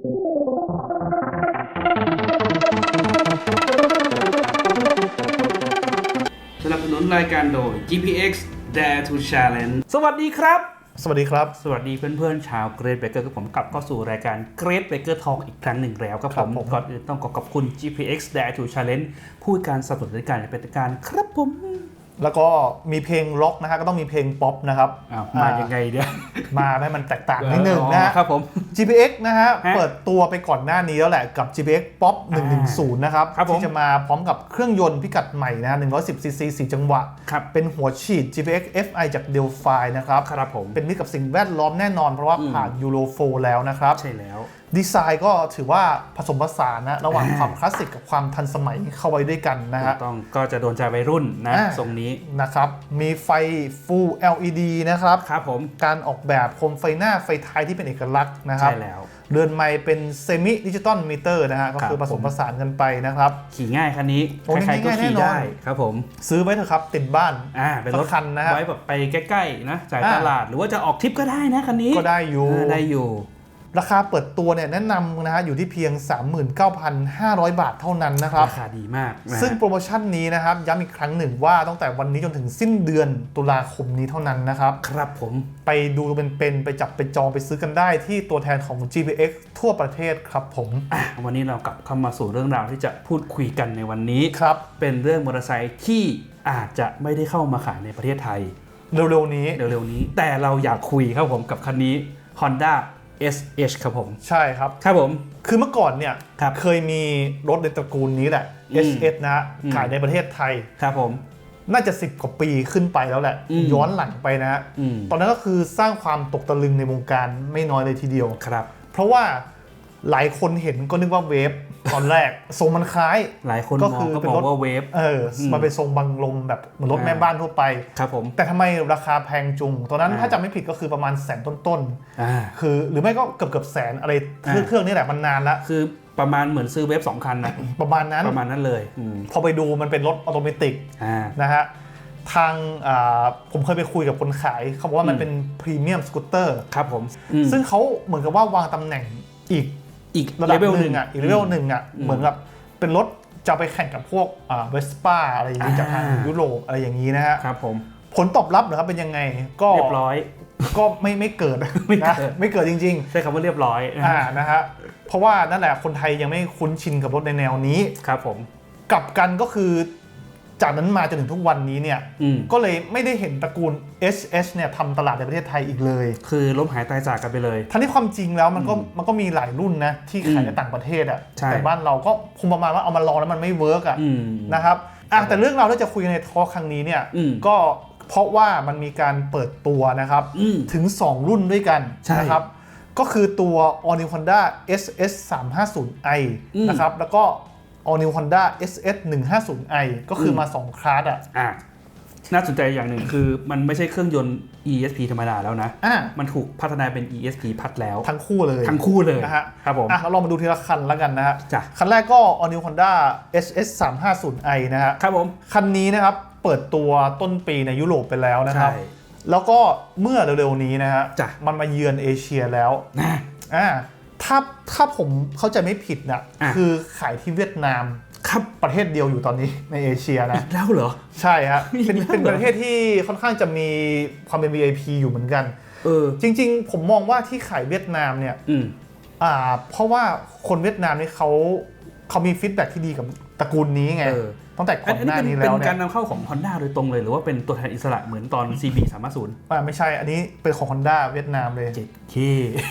สนับสนุนรายการโดย GPX Dare to Challenge สวัสดีครับ สวัสดีครับ สวัสดีเพื่อนๆ ชาวเกรดเบเกอร์กับผมกลับเข้าสู่รายการเกรดเบเกอร์ทองอีกครั้งหนึ่งแล้วครับคผรับมผม ก่อนอื่นต้องขอขอบคุณ GPX Dare to Challenge ผู้ให้การสนับสนุนรายการอย่างเป็นทางการครับผม แล้วก็มีเพลงล็อกนะฮะก็ต้องมีเพลงป๊อปนะครับอ้าวมายังไงเดี๋ยว มาให้มันแตกต่างนิดนึงนะฮะ ครับผม GPX นะฮะฮะเปิดตัวไปก่อนหน้านี้แล้วแหละกับ GPX Pop 110 นะครับ ครับผม ที่จะมาพร้อมกับเครื่องยนต์พิกัดใหม่นะฮะ110 cc 4 จังหวะ ครับเป็นหัวฉีด GPX FI จาก Delphi นะครับ ครับผม เป็นมิตรกับสิ่งแวดล้อมแน่นอนเพราะว่าอืมผ่าน Euro 4 แล้วนะครับ ใช่แล้ว ดีไซน์ก็ถือว่าผสมผสานนะระหว่างอ่าความคลาสสิกกับความทันสมัยเข้าไว้ด้วยกันนะถูฮะ กต้องก็จะโดนใจวัยรุ่นนะอ่า ทรงนี้นะครับ มีไฟ Full LED นะครับ ครับผม การออกแบบโคมไฟหน้าไฟท้ายที่เป็นเอกลักษณ์นะครับ ใช่แล้ว เรือนไม้เป็นเซมิดิจิตอลมิเตอร์นะฮะ ก็คือครัผบสผมมผสานกันไปนะครับ ขี่ง่ายคันนี้ โอ้ใครๆก็ง่ายๆขี่แน่นอน ได้ครับผม ซื้อไว้เถอะครับติดบ้าน อ่า เป็นรถสักคันนะฮะไว้แบบไปใกล้ๆนะ จ่ายอ่า ตลาด หรือว่าจะออกทริปก็ได้นะคันนี้ก็ได้อยู่ อ่าได้อยู่ ราคาเปิดตัวเนี่ยแนะนำนะฮะอยู่ที่เพียง 39,500 บาทเท่านั้นนะครับ ราคาดีมากนะฮะซึ่งโปรโมชั่นนี้นะครับย้ำอีกครั้งหนึ่งว่าตั้งแต่วันนี้จนถึงสิ้นเดือนตุลาคมนี้เท่านั้นนะครับ ครับผมไปดูเป็นๆไปจับไปจองไปซื้อกันได้ที่ตัวแทนของ GPX ทั่วประเทศครับผม อะวันนี้เรากลับเข้ามาสู่เรื่องราวที่จะพูดคุยกันในวันนี้ ครับ เป็นเรื่องมอเตอร์ไซค์ที่อาจจะไม่ได้เข้ามาขายในประเทศไทยเร็วๆนี้ เร็วๆนี้ แต่เราอยากคุยครับผมกับคันนี้ Honda SH ครับผม ใช่ครับ ครับผม คือเมื่อก่อนเนี่ย ครับเคยมีรถในตระกูลนี้แหละ อืม SS นะฮะอืม ขายในประเทศไทย ครับผม น่าจะ 10 กว่าปีขึ้นไปแล้วแหละ อืม ย้อนหลังไปนะฮะอืมตอนนั้นก็คือสร้างความตกตะลึงในวงการไม่น้อยเลยทีเดียว ครับ เพราะว่าหลายคนเห็นก็นึกว่าเวฟ ตอนแรกทรงมันคล้าย หลายคนก็มคืองอก็เป็นมอรงถว่าเวฟเอออมมันเป็นทรงบังลมแบบเหมือนรถอ่าแม่บ้านทั่วไปครับผมแต่ทำไมราคาแพงจุงตอนนั้นอ่าถ้าจำไม่ผิดก็คือประมาณแสนต้นอ่าๆคือหรือไม่ก็เกือบเกือบๆแสนอะไรอ่าเครื่องนี้แหละมันนานละคือประมาณเหมือนซื้อเวฟสองคันนะประมาณนั้นประมาณนั้นเลยอืมพอไปดูมันเป็นรถออโตเมติกอ่านะฮะทางอ่าผมเคยไปคุยกับคนขาย เขาบอกว่ามันอืมเป็นพรีเมียมสกูตเตอร์ครับผมอืมซึ่งเขาเหมือนกับว่าวางตำแหน่งอีก อีกระดับเลเวลหหนึ่นึ่งงอะอีกเลเวลหนึ่งอะอืมเหมือนกับเป็นรถจะไปแข่งกับพวกอ่าเวสป้าอะไรอย่างนี้อ่าจากทางยุโรปอะไรอย่างนี้นะฮะครับผมผลตอบรับเหรอครับเป็นยังไงก็เรียบร้อย ก็ไม่ไม่เกิดไม่นะเกิดไม่เกิดจริงใช้คำว่าเรียบร้อยนะๆอ่าฮะนะฮะเพราะว่านั่นแหละคนไทยยังไม่คุ้นชินกับรถในแนวนี้ครับผมกลับกันก็คือ จากนั้นมาจนถึงทุกวันนี้เนี่ยอืมก็เลยไม่ได้เห็นตระกูล SS เนี่ยทำตลาดในประเทศไทยอีกเลย คือล้มหายตายจากกันไปเลย ทั้งที่ความจริงแล้วมันก็อืมมันก็มีหลายรุ่นนะที่ขายอืมในต่างประเทศอะใช่แต่บ้านเราก็คงประมาณว่าเอามาลองแล้วมันไม่เวิร์กอะอืมนะครับอะแต่เรื่องราวที่จะคุยกันในทอล์คครั้งนี้เนี่ยอืมก็เพราะว่ามันมีการเปิดตัวนะครับอืมถึง 2 รุ่นด้วยกันใช่นะครับก็คือตัว All New Honda SS 350i อืมนะครับแล้วก็ All New Honda SS 150i ก็คืออมมา2คลาสอะอะน่าสนใจอย่างหนึ่งคือมันไม่ใช่เครื่องยนต์ ESP ธรรมดาแล้วนะอะมันถูกพัฒนาเป็น ESP พัดแล้ว ทั้งคู่เลย ทั้งคู่เลยนะฮะครับผมอะเราลองมาดูทีละคันแล้วกันนะฮะจ้ะคันแรกก็ All New Honda SS 350i นะฮะครับผม คันนี้นะครับ เปิดตัวต้นปีในยุโรปไปแล้วนะครับใช่แล้วก็เมื่อเร็วๆนี้นะฮะจ้ะมันมาเยือนเอเชียแล้วนะอ่า ถ้าถ้าผมเข้าใจไม่ผิดนะอะ คือขายที่เวียดนามครับประเทศเดียวอยู่ตอนนี้ในเอเชียนะ อีกแล้วเหรอ ใช่ฮะอีกเป็นแล้วเป็นเหรอประเทศที่ค่อนข้างจะมีความเป็น VIP อยู่เหมือนกัน เออ จริง ๆ ผมมองว่าที่ขายเวียดนามเนี่ยอืม อ่าเพราะว่าคนเวียดนามนี่เขาเขามีฟีดแบ็ที่ดีกับ ตระกูลนี้ไงเออตั้งแต่ก่อัอนนนี้หน้าเป็นนี้เป็แล้วนเนี่การยนำเข้าของ Honda โดยตรงเลยหรือว่าเป็นตัวแทนอิสระเหมือนตอน CB 350อ่าไม่ใช่อันนี้เป็นของ Honda เวียดนามเลยเจ็ดเค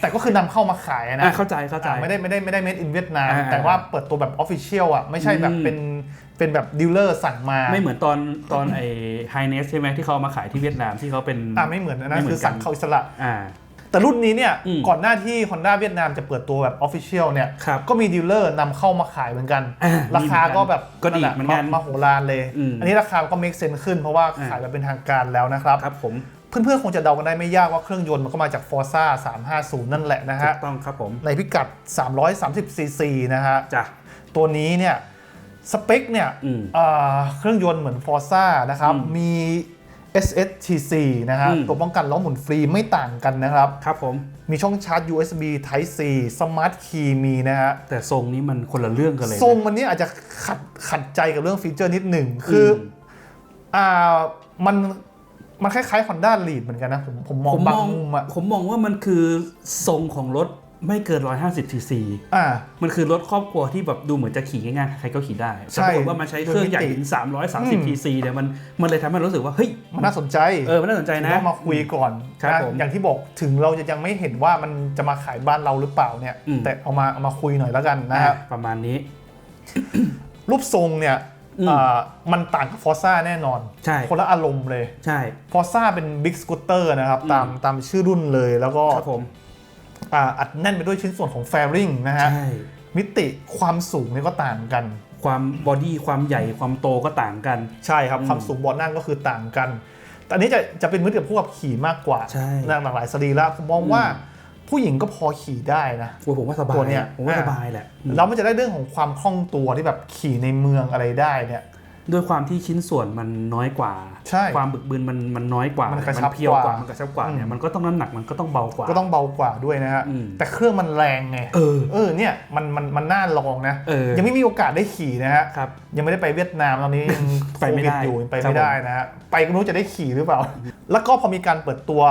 แต่ก็คือนำเข้ามาขายนะอะเข้าใจเข้าใจอ่าไม่ได้ไม่ได้ไม่ได้ made in เวียดนามอ่าแต่ว่าเปิดตัวแบบ official อะไม่ใช่แบบอืมเป็นเป็นแบบดีลเลอร์สั่งมา ไม่เหมือนตอนตอนไอ้ไฮเนสใช่ไหมที่เขาเอามาขายที่เวียดนามที่เขาเป็นอ่าไม่เหมือนนะไม่เหมือนคือสั่งกันเข้าอิสระอ่า แต่รุ่นนี้เนี่ยอืมก่อนหน้าที่ Honda เวียดนามจะเปิดตัวแบบ official เนี่ยครับก็มีดีลเลอร์นำเข้ามาขายเหมือนกันอ่าราคาก็แบบก็ดีแหละเหมือนกันมาโหรานเลยอืมอันนี้ราคาก็ make sense ขึ้นเพราะว่าอ่าขายแบบเป็นทางการแล้วนะครับครับผมเพื่อนๆ คงจะเดากันได้ไม่ยากว่าเครื่องยนต์มันก็มาจาก Forza 350 นั่นแหละนะถูฮะกต้องครับผม ในพิกัด 330 cc นะฮะจ้ะตัวนี้เนี่ยสเปคเนี่ยอืมเอ่อเครื่องยนต์เหมือน Forza นะครับอืมมี SSTC นะฮะอืมตัวป้องกันล้อหมุนฟรีไม่ต่างกันนะครับ ครับผม มีช่องชาร์จ USB Type C Smart Key มีนะฮะ แต่ทรงนี้มันคนละเรื่องกันเลยนะทรงมันนี่อาจจะขัดขัดใจกับเรื่องฟีเจอร์นิดหนึ่ง คืออมอ่ามันมันคล้ายๆ Honda Lead เหมือนกันนะ ผมผมมองผมบางมองมุมอะผมมองว่ามันคือทรงของรถ ไม่เกิน 150 cc อ่า มันคือรถครอบครัวที่แบบดูเหมือนจะขี่ง่ายๆ ใครก็ขี่ได้ใช่แต่ปรากฏว่ามันใช้เครื่องใหญ่ถึงอืม330 cc เนี่ยมันมันเลยทำให้เรารู้สึกว่าเฮ้ยมันน่าสนใจเออมันน่าสนใจถือนะว่ามาคุยก่อนครับนะผมอย่างที่บอกถึงเราจะยังไม่เห็นว่ามันจะมาขายบ้านเราหรือเปล่าเนี่ยอืมแต่เอามาเอามาคุยหน่อยแล้วกันนะครับอะประมาณนี้ รูปทรงเนี่ยอืมอ่ามันต่างกับฟอร์ซ่าแน่นอนใช่คนละอารมณ์เลย ใช่ ฟอร์ซ่าเป็นบิ๊กสกูตเตอร์นะครับอืมตามตามชื่อรุ่นเลยแล้วก็ครับผม อ่าอัดแน่นไปด้วยชิ้นส่วนของแฟริงนะฮะใช่มิติความสูงเนี่ยก็ต่างกัน ความบอดี้ความใหญ่ความโตก็ต่างกัน ใช่ครับอืมความสูงเบาะนั่งก็คือต่างกันแต่อันนี้จะจะเป็นมิตรกับผู้ขับขี่มากกว่าใช่หลากหลายสรีระผมมองว่าผู้หญิงก็พอขี่ได้นะโอ้ยผมว่าสบายตัวเนี้ยผมว่าอ่าสบายแหละอืมแล้วมันจะได้เรื่องของความคล่องตัวที่แบบขี่ในเมืองอะไรได้เนี่ย ด้วยความที่ชิ้นส่วนมันน้อยกว่า ใช่ความบึกบึนมันมันน้อยกว่า มัมันกระชับเพียวกว่ากว่ามันกระชับกว่าเนี่ยอืมมันก็ต้องน้ำหนักมันก็ต้องเบากว่า ก็ต้องเบากว่าด้วยนะฮะ อืม แต่เครื่องมันแรงไง เออ เออเนี่ยมันมันมันน่าลองนะ เออ ยังไม่มีโอกาสได้ขี่นะฮะ ครับ ยังไม่ได้ไปเวียดนามตอนนี้ยัง ไปไม่ได้โควิอยู่ยังไปครับไม่ได้นะฮะ ไปก็ไม่รู้จะได้ขี่หรือเปล่า แล้วก็พอมีการเปิดตัว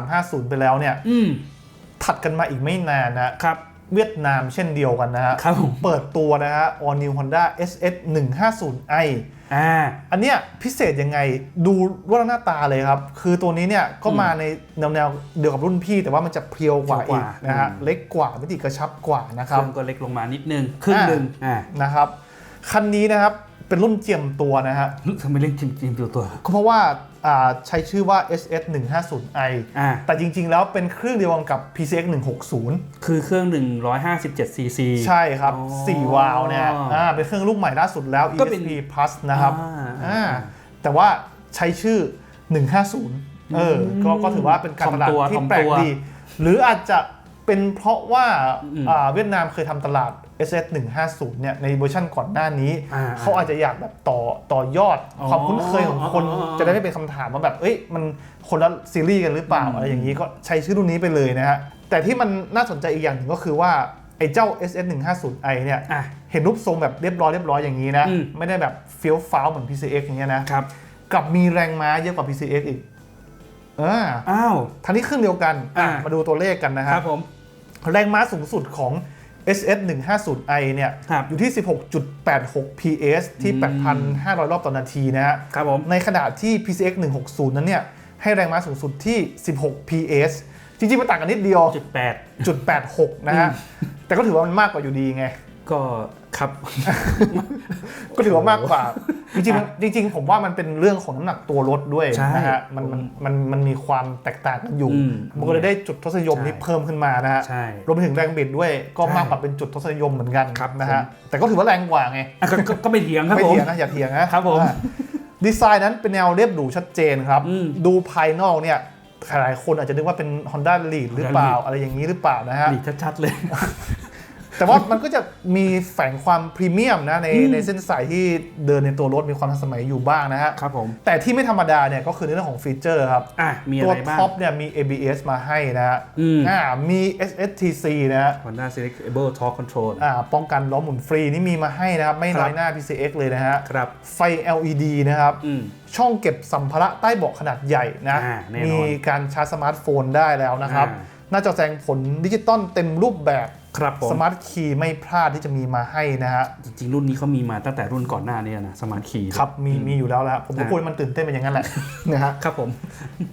350 ไปแล้วเนี่ย อืมถัดกันมาอีกไม่นานนะ ครับ เวียดนามเช่นเดียวกันนะฮะ ครับผม เปิดตัวนะฮะ All New Honda SS 150i อ่าอันเนี้ยพิเศษยังไงดูว่าหน้าตาเลยครับ คือตัวนี้เนี่ยก็อืมมาในแนวแนวๆเดียวกับรุ่นพี่ แต่ว่ามันจะเพรียวกว่าเพรีอียวกกว่านะฮะอืมเล็กกว่ามิติกระชับกว่านะเคครับรื่องก็เล็กลงมานิดนึงครึ่งหนึ่งอ่านะครับคันนี้นะครับเป็นรุ่นเจียมตัวนะฮะทำไมเรียกจิมจิมตัวตัว ก็เพราะว่าอ่า ใช้ชื่อว่า SS 150i อ่าแต่จริงๆ แล้วเป็นเครื่องเดียวกันกับ PCX 160 คือเครื่อง 157 cc ใช่ครับอ๋อ4วาล์วเนี่ยอ่าเป็นเครื่องลูกใหม่ล่าสุดแล้วก็เป็น ESP Plus นะครับอ่าอ่าแต่ว่าใช้ชื่อ 150 เออ ก็ก็ถือว่าเป็นการตลาดถ่อมตัวที่ถ่อมแปลตักวดี หรืออาจจะเป็นเพราะว่าอืมอ่าเวียดนามเคยทำตลาด SS 150 เนี่ยในเวอร์ชันก่อนหน้านี้อ่าเขาอาจจะอยากแบบต่อต่อยอดอ๋อความคุ้นเคยของคนอ๋ออ๋อจะได้ไม่เป็นคำถามว่าแบบเอ้ยมันคนละซีรีส์กันหรือเปล่าอืมอะไรอย่างนี้ก็ใช้ชื่อรุ่นนี้ไปเลยนะฮะแต่ที่มันน่าสนใจอีกอย่างหนึ่งก็คือว่าไอ้เจ้า SS 150i เนี่ยอะเห็นรูปทรงแบบเรียบร้อยเรียบร้อยอย่างนี้นะอืมไม่ได้แบบเฟี้ยวฟ้าวเหมือน PCX อย่างเงี้ยนะครับกลับมีแรงม้าเยอะกว่า PCX อีกอ่าอ้าวทันนี้เครื่องเดียวกันอะอ่ามมาดูตัวเลขกันนะคฮะรับผม แรงม้าสูงสุดของ SS 150i เนี่ย ครับอยู่ที่ 16.86 PS ที่อืม8,500 รอบต่อนาทีนะฮะ ครับผม ในขณะที่ PCX 160 นั้นเนี่ย ให้แรงม้าสูงสุดที่ 16 PS จริงๆ มันต่างกันนิดเดียว จุดแปดจุด86 นะฮะ แต่ก็ถือว่ามันมากกว่าอยู่ดีไง ก็ครับ ก็ถือว่ามากกว่า จริงๆมันจริงๆผมว่ามันเป็นเรื่องของน้ำหนักตัวรถด้วยใช่นะฮะมันมันมันมันมีความแตกต่างกันอยู่ อืมมันก็เลยได้จุดทศนิยมใช่ที่เพิ่มขึ้นมานะฮะใช่รวมไปถึงแรงบิดด้วยก็ใช่มากกว่าเป็นจุดทศนิยมเหมือนกันครับนะฮะผม แต่ก็ถือว่าแรงกว่าไงอะก็ก็ก็ไม่เถียงครับไม่ผม เถียงนะอย่าเถียงนะครับผมอ่าดีไซน์นั้นเป็นแนวเรียบหรูชัดเจนครับ อืมดูภายนอกเนี่ยหลายคนอาจจะนึกว่าเป็น Honda Lead หรือเปล่า Lead อะไรอย่างนี้หรือเปล่านะฮะดีชัดๆเลย แต่ว่ามันก็จะมีแฝงความพรีเมียมนะในอืมในเส้นสายที่เดินในตัวรถมีความทันสมัยอยู่บ้างนะฮะครับผมแต่ที่ไม่ธรรมดาเนี่ยก็คือในเรื่องของฟีเจอร์ครับอะมีอะตัวไรบ้างท็อปเนี่ยมี ABS มาให้นะฮะอืมอ่ามี SSTC นะฮะ Honda Selectable Torque Control อ่าป้องกันล้อหมุนฟรีนี่มีมาให้นะครับ ไม่น้อยครับหน้า PCX เลยนะฮะครับไฟ LED นะครับอืมช่องเก็บสัมภาระใต้เบาะขนาดใหญ่นะอ่าแน่นอนมีการชาร์จสมาร์ทโฟนได้แล้วนะครับอ่าหน้าจอแสดงผลดิจิตอลเต็มรูปแบบ ครับผมสมาร์ทคีย์ไม่พลาดที่จะมีมาให้นะฮะ จริงๆ รุ่นนี้เขามีมาตั้งแต่รุ่นก่อนหน้านี้นะสมาร์ทคีย์ครับมีมีอยู่แล้วแล้วผมก็อ่าพูดให้มันตื่นเต้นเป็นอย่างนั้นแหละนะฮะครับผม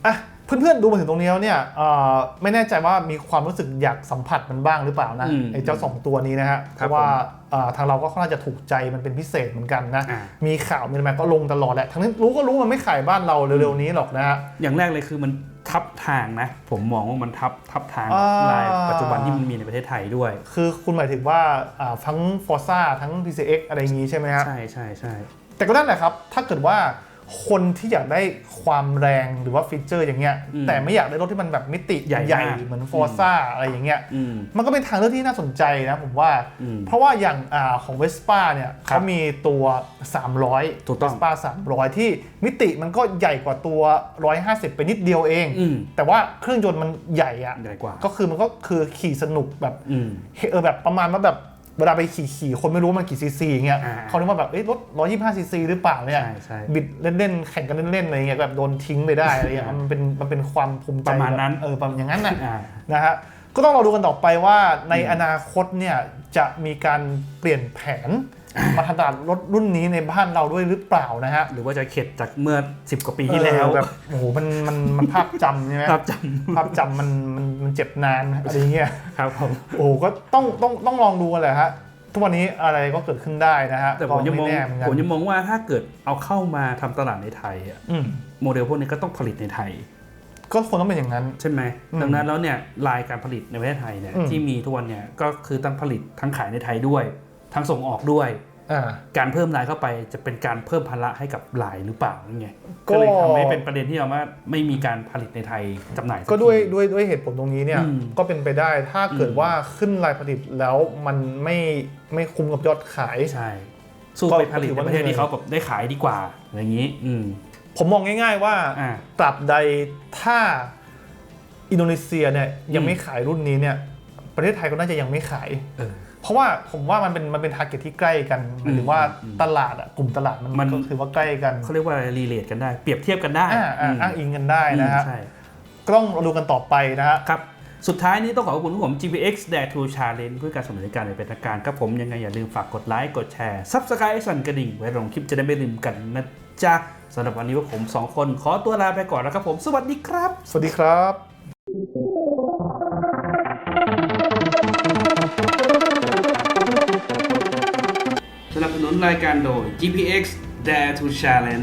อะเพื่อนๆ ดูมาถึงตรงนี้แล้วเนี่ยเอ่อไม่แน่ใจว่ามีความรู้สึกอยากสัมผัสมันบ้างหรือเปล่านะอืมไอ้เจ้า 2 ตัวนี้นะฮะเพครับราะว่าผมเอ่อทางเราก็ค่อนข้างจะถูกใจมันเป็นพิเศษเหมือนกันนะอ่ามีข่าวมีอะไรมาก็ลงตลอดแหละทั้งนี้รู้ก็รู้มันไม่ขายบ้านเราเร็วๆนี้หรอกนะฮะอย่างแรกเลยคือมัน ทับทางนะ ผมมองว่ามันทับทับทางอ่า ลายปัจจุบันที่มันมีในประเทศไทยด้วย คือคุณหมายถึงว่าอ่าทั้ง Forza ทั้ง PCX อะไรอย่างนี้ใช่ไหมฮะ ใช่ใช่ใช่แต่ก็นั่นแหละครับ ถ้าเกิดว่า คนที่อยากได้ความแรงหรือว่าฟีเจอร์อย่างเงี้ย อืมแต่ไม่อยากได้รถที่มันแบบมิติใหญ่มาก เหมือนฟอร์ซ่าอะไรอย่างเงี้ย อืม มันก็เป็นทางเลือกที่น่าสนใจนะผมว่า อืมเพราะว่าอย่างอาของเวสป้าเนี่ยครับเขามีตัว 300ถูกต้องเวสป้า300 ที่มิติมันก็ใหญ่กว่าตัว 150 ไปนิดเดียวเอง อืม แต่ว่าเครื่องยนต์มันใหญ่อะใหญ่กว่า ก็คือมันก็คือขี่สนุกแบบ อืม เออแบบประมาณว่าแบบ เวลาไปขี่ขี่คนไม่รู้ว่ามันกี่ซีซีเงี้ยอ่าเขาคิดว่าแบบเอ้ยรถ125ซีซีหรือเปล่าเนี่ยใช่ใช่บิดเล่นๆแข่งกันเล่นๆอะไรเงี้ยแบบโดนทิ้งไปได้อะไรเงี้ยอ่ามัมันเป็นมันเป็นความภูมิใจประมาณนั้นแบบเออประมาณอย่างนั้นน่ะอ่านะฮะก็ต้องรอดูกันต่อไปว่าในอืมอนาคตเนี่ยจะมีการเปลี่ยนแผน มาทำตลาดรถรุ่นนี้ในบ้านเราด้วยหรือเปล่านะฮะหรือว่าจะเข็ดจากเมื่อ 10 กว่าปีที่แล้วเออแบบโอ้โหมันมันมันภาพจำใช่ไหมครับจภาพจำมันมันมันเจ็บนานอะไรเงี้ยำครับผมโอ้โหก็ต้องต้องต้องลองดูกันแหละฮะทุกวันนี้อะไรก็เกิดขึ้นได้นะฮะแต่ผมยังมองก็ไแน่เหนกันผมยังมองว่าถ้าเกิดเอาเข้ามาทำตลาดในไทยอะอืมโมเดลพวกนี้ก็ต้องผลิตในไทย ก็ควรต้องเป็นอย่างนั้นใช่ไหมอืมดังนั้นแล้วเนี่ยลายการผลิตในประเทศไทยเนี่ยอืมที่มีทุกวันเนี่ยก็คือทั้งผลิตทั้งขายในไทยด้วย ทั้งส่งออกด้วยอ่าการเพิ่มลายเข้าไปจะเป็นการเพิ่มภาระให้กับลายหรือเปล่านี่ไงก็ก็เลยทำให้เป็นประเด็นที่เราว่าไม่มีการผลิตในไทยจำหน่ายสัก็ด้วยทีด้วยด้วยเหตุผลตรงนี้เนี่ยอืมก็เป็นไปได้ถ้าเกิดอืมว่าขึ้นรายผลิตแล้วมันไม่ไม่คุ้มกับยอดขายใช่สู้ก็ไปผลิตถือในว่าประเทศเหนื่อยที่เขาแบบได้ขายดีกว่าอย่างนี้อืมผมมองง่าย ๆว่าอ่าตราบใดถ้าอินโดนีเซียเนี่ยยังอืมไม่ขายรุ่นนี้เนี่ย ประเทศไทยก็น่าจะยังไม่ขาย เออเพราะว่าผมว่ามันเป็นมันเป็นทาร์เก็ตที่ใกล้กันหมายถึงว่าอืมตลาดอะกลุ่มตลาดมันมันก็คือว่าใกล้กันเขาเรียกว่ารีเลทกันได้ เปรียบเทียบกันได้อ่าอ่าอืมอ้างอิงกันได้นะฮะอืมใช่ก็ต้องดูกันต่อไปนะฮะ ครับ สุดท้ายนี้ต้องขอขอบคุณผม GPX Dare to Challenge เพื่อการสนับสนุนการเป็นทางการครับผมยังไงอย่าลืมฝากกดไลค์กดแชร์ Subscribe สั่นกระดิ่ง ไว้ลงคลิปจะได้ไม่ลืมกันนะจ๊ะสำหรับวันนี้พวกผมสองคนขอตัวลาไปก่อนนะครับผมสวัสดีครับ สวัสดีครับสนั รายการโดย GPX Dare to Challenge